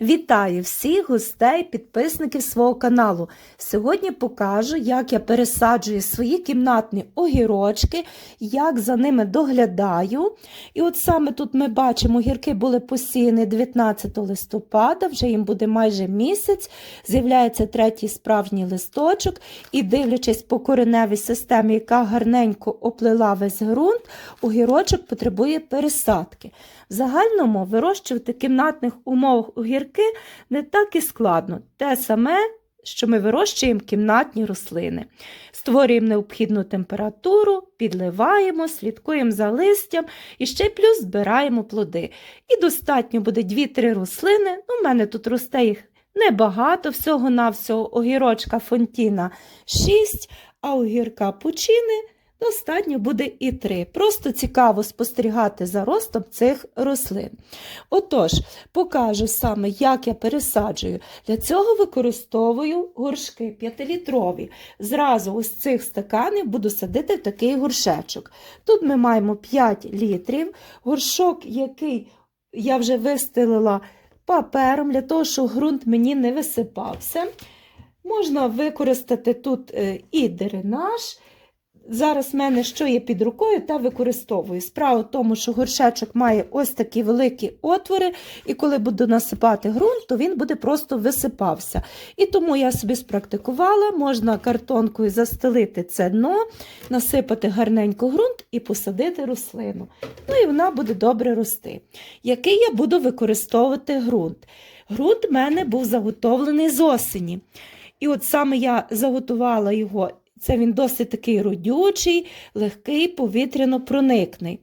Вітаю всіх гостей, підписників свого каналу. Сьогодні покажу, як я пересаджую свої кімнатні огірочки, як за ними доглядаю. І от саме тут ми бачимо, огірки були посіяні 19 листопада, вже їм буде майже місяць. З'являється третій справжній листочок, і дивлячись по кореневій системі, яка гарненько оплила весь ґрунт, огірочок потребує пересадки. В загальному вирощувати в кімнатних умовах огірки не так і складно. Те саме, що ми вирощуємо кімнатні рослини. Створюємо необхідну температуру, підливаємо, слідкуємо за листям і ще плюс збираємо плоди. І достатньо буде 2-3 рослини. Ну, У мене тут росте їх небагато, всього-навсього огірочка фонтіна 6, а огірка пучини достатньо буде і 3. Просто цікаво спостерігати за ростом цих рослин. Отож, покажу саме, як я пересаджую. Для цього використовую горшки 5-літрові. Зразу ось цих стаканів буду садити в такий горшечок. Тут ми маємо 5 літрів, горшок, який я вже вистелила папером, для того, щоб ґрунт мені не висипався. Можна використати тут е, і дренаж. Зараз в мене що є під рукою, та використовую. Справа в тому, що горшечок має ось такі великі отвори, і коли буду насипати ґрунт, то він буде просто висипався. І тому я собі спрактикувала, можна картонкою застелити це дно, насипати гарненько ґрунт і посадити рослину. Ну і вона буде добре рости. Який я буду використовувати ґрунт? Ґрунт в мене був заготовлений з осені. І от саме я заготувала його це він досить такий родючий, легкий, повітряно-проникний.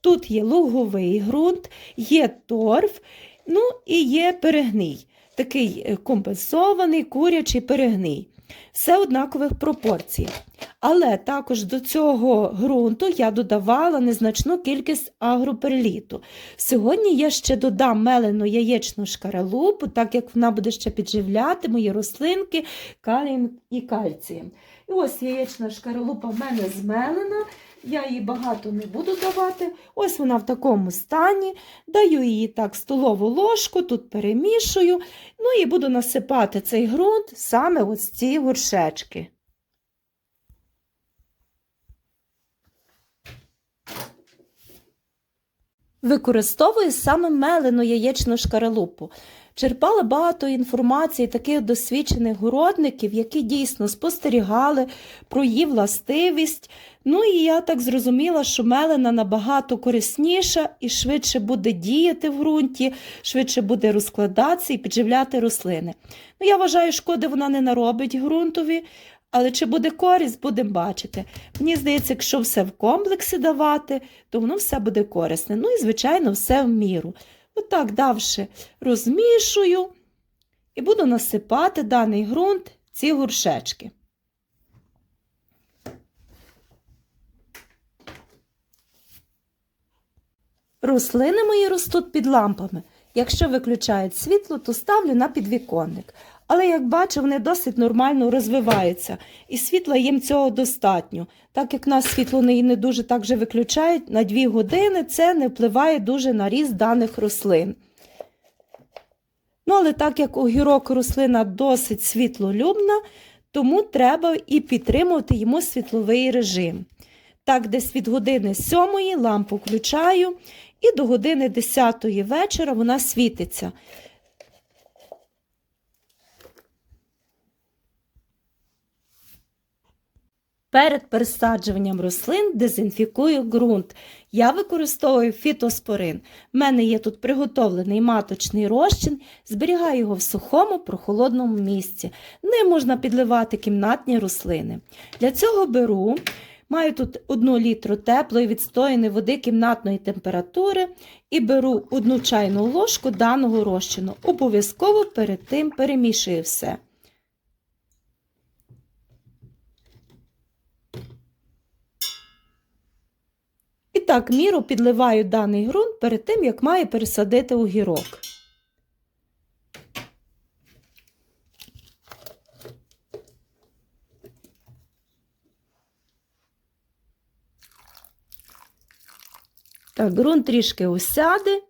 Тут є луговий ґрунт, є торф, ну і є перегній, такий е, компенсований, курячий перегній. Все однакових пропорціях. Але також до цього ґрунту я додавала незначну кількість агроперліту. Сьогодні я ще додам мелену яєчну шкаралупу, так як вона буде ще підживляти мої рослинки калієм і кальцієм. Ось яєчна шкаралупа в мене змелена, я її багато не буду давати. Ось вона в такому стані. Даю її так столову ложку, тут перемішую, ну і буду насипати цей ґрунт саме ось ці горшечки. Використовую саме мелену яєчну шкаралупу. Черпала багато інформації таких досвідчених городників, які дійсно спостерігали про її властивість. Ну і я так зрозуміла, що мелена набагато корисніша і швидше буде діяти в ґрунті, швидше буде розкладатися і підживляти рослини. Ну, Я вважаю, шкоди вона не наробить ґрунтові, але чи буде користь, будемо бачити. Мені здається, якщо все в комплексі давати, то воно все буде корисне. Ну і, звичайно, все в міру. Отак давши розмішую і буду насипати даний ґрунт ці горшечки. Рослини мої ростуть під лампами. Якщо виключають світло, то ставлю на підвіконник. Але, як бачу, вони досить нормально розвиваються, і світла їм цього достатньо. Так як нас світло не, дуже так же виключають на 2 години, це не впливає дуже на ріст даних рослин. Ну, але так як огірок рослина досить світлолюбна, тому треба і підтримувати йому світловий режим. Так, десь від години 7 лампу включаю, і до години 10 вечора вона світиться. Перед пересаджуванням рослин дезінфікую ґрунт. Я використовую фітоспорин. У мене є тут приготовлений маточний розчин, зберігаю його в сухому, прохолодному місці. Ним можна підливати кімнатні рослини. Для цього беру, маю тут 1 літру теплої відстояної води кімнатної температури і беру 1 чайну ложку даного розчину. Обов'язково перед тим перемішую все. І так міру підливаю даний ґрунт перед тим, як маю пересадити огірок. Так, ґрунт трішки осяде.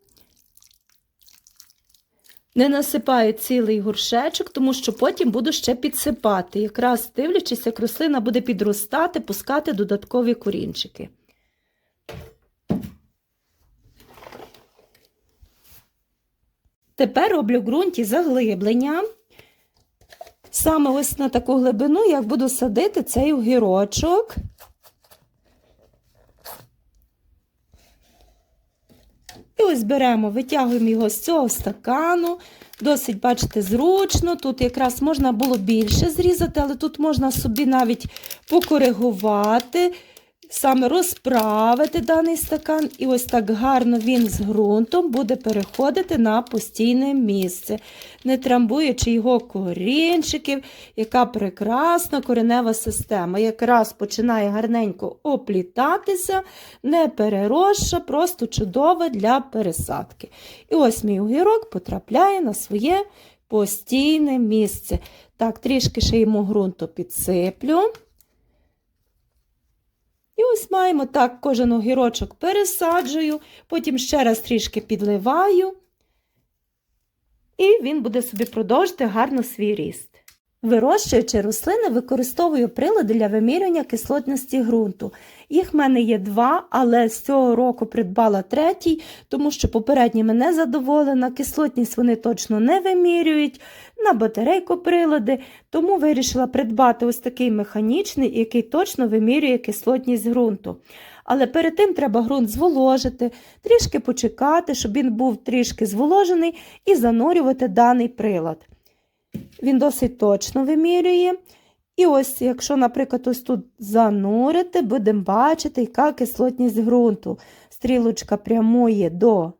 Не насипаю цілий горшечок, тому що потім буду ще підсипати, якраз дивлячись, як рослина буде підростати, пускати додаткові корінчики. Тепер роблю ґрунті заглиблення. Саме ось на таку глибину, як буду садити цей огірочок. Ось беремо, витягуємо його з цього стакану. Досить, бачите, зручно. Тут якраз можна було більше зрізати, але тут можна собі навіть покоригувати, саме розправити даний стакан. І ось так гарно він з ґрунтом буде переходити на постійне місце, не трамбуючи його корінчиків, яка прекрасна коренева система. Якраз починає гарненько оплітатися, не переросша, просто чудова для пересадки. І ось мій огірок потрапляє на своє постійне місце. Так, трішки ще йому ґрунту підсиплю. І ось маємо так, кожен огірочок пересаджую, потім ще раз трішки підливаю, і він буде собі продовжити гарно свій ріст. Вирощуючи рослини, використовую прилади для вимірювання кислотності ґрунту. Їх в мене є два, але з цього року придбала третій, тому що попередніми не задоволена, кислотність вони точно не вимірюють, на батарейку прилади, тому вирішила придбати ось такий механічний, який точно вимірює кислотність ґрунту. Але перед тим треба ґрунт зволожити, трішки почекати, щоб він був трішки зволожений, і занурювати даний прилад. Він досить точно вимірює. І ось, якщо, наприклад, ось тут занурити, будемо бачити, яка кислотність ґрунту. Стрілочка прямує до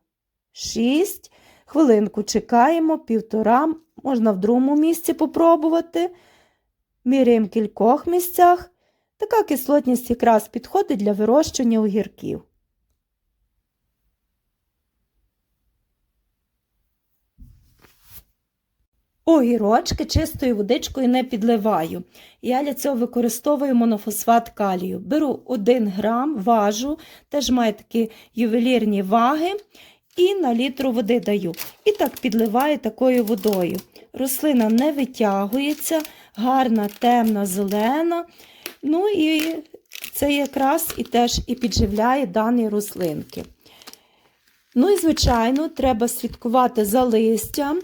6. Хвилинку чекаємо, півтора, можна в другому місці попробувати. Міряємо в кількох місцях. Така кислотність якраз підходить для вирощування огірків. Огірочки чистою водичкою не підливаю. Я для цього використовую монофосфат калію. Беру 1 грам, важу, теж має такі ювелірні ваги, і на літру води даю. І так підливаю такою водою. Рослина не витягується, гарна, темна, зелена. Ну і це якраз і теж і підживляє дані рослинки. Ну і, звичайно, треба слідкувати за листям.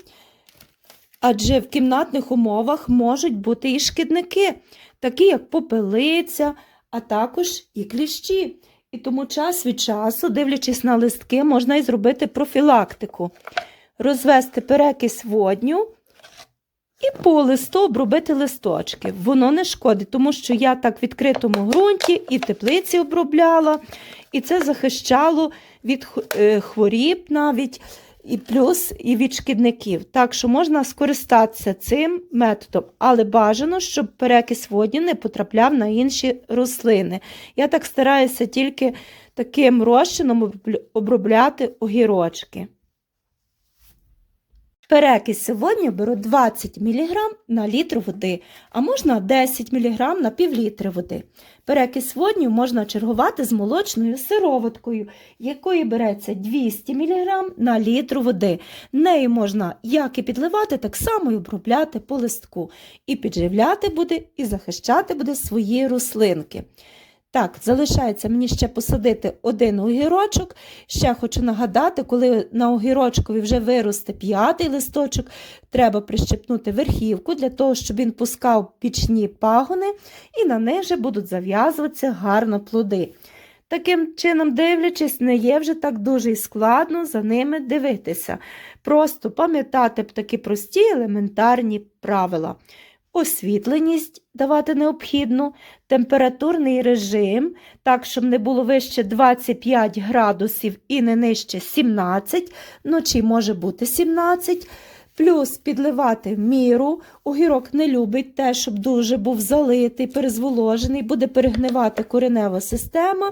Адже в кімнатних умовах можуть бути і шкідники, такі як попелиця, а також і кліщі. І тому час від часу, дивлячись на листки, можна і зробити профілактику, розвести перекись водню і по листу обробити листочки. Воно не шкодить, тому що я так в відкритому ґрунті і теплиці обробляла, і це захищало від е, хворіб навіть і плюс і від шкідників. Так що можна скористатися цим методом, але бажано, щоб перекис водні не потрапляв на інші рослини. Я так стараюся тільки таким розчином обробляти огірочки. Перекись сьогодні беру 20 мг на літр води, а можна 10 мг на півлітри води. Перекись водню можна чергувати з молочною сироваткою, якої береться 200 мг на літр води. Нею можна як і підливати, так само і обробляти по листку. І підживляти буде, і захищати буде свої рослинки. Так, залишається мені ще посадити один огірочок. Ще хочу нагадати, коли на огірочкові вже виросте п'ятий листочок, треба прищепнути верхівку для того, щоб він пускав пічні пагони, і на них вже будуть зав'язуватися гарно плоди. Таким чином, дивлячись, не є вже так дуже і складно за ними дивитися. Просто пам'ятати такі прості елементарні правила освітленість давати необхідну, температурний режим, так, щоб не було вище 25 градусів і не нижче 17, вночі може бути 17. Плюс підливати в міру. Огірок не любить те, щоб дуже був залитий, перезволожений, буде перегнивати коренева система.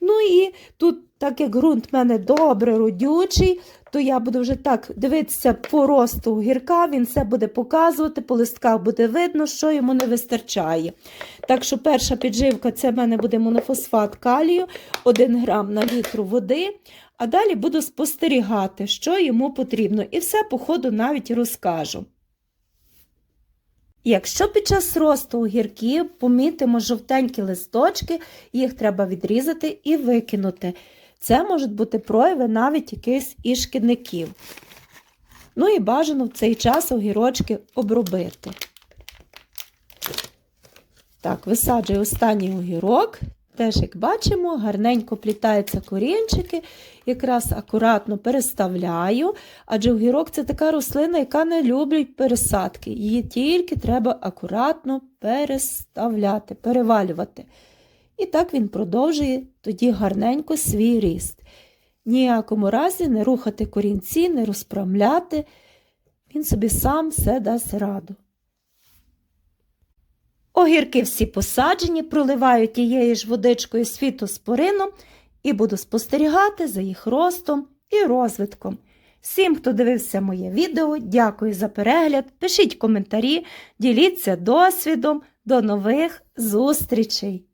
Ну і тут Так як ґрунт в мене добре родючий, то я буду вже так дивитися по росту огірка, він все буде показувати, по листках буде видно, що йому не вистачає. Так що перша підживка це в мене буде монофосфат калію, 1 грам на літру води. А далі буду спостерігати, що йому потрібно, і все по ходу навіть розкажу. Якщо під час росту огірків помітимо жовтенькі листочки, їх треба відрізати і викинути. Це можуть бути прояви навіть якихось і шкідників. Ну і бажано в цей час огірочки обробити. Так, висаджую останній огірок. Теж, як бачимо, гарненько плітаються корінчики, якраз акуратно переставляю, адже огірок це така рослина, яка не любить пересадки. Її тільки треба акуратно переставляти, перевалювати. І так він продовжує тоді гарненько свій ріст. Ніякому разі не рухати корінці, не розпрямляти. Він собі сам все дасть раду. Огірки всі посаджені, проливаю тією ж водичкою з фітоспорином і буду спостерігати за їх ростом і розвитком. Всім, хто дивився моє відео, дякую за перегляд. Пишіть коментарі, діліться досвідом. До нових зустрічей!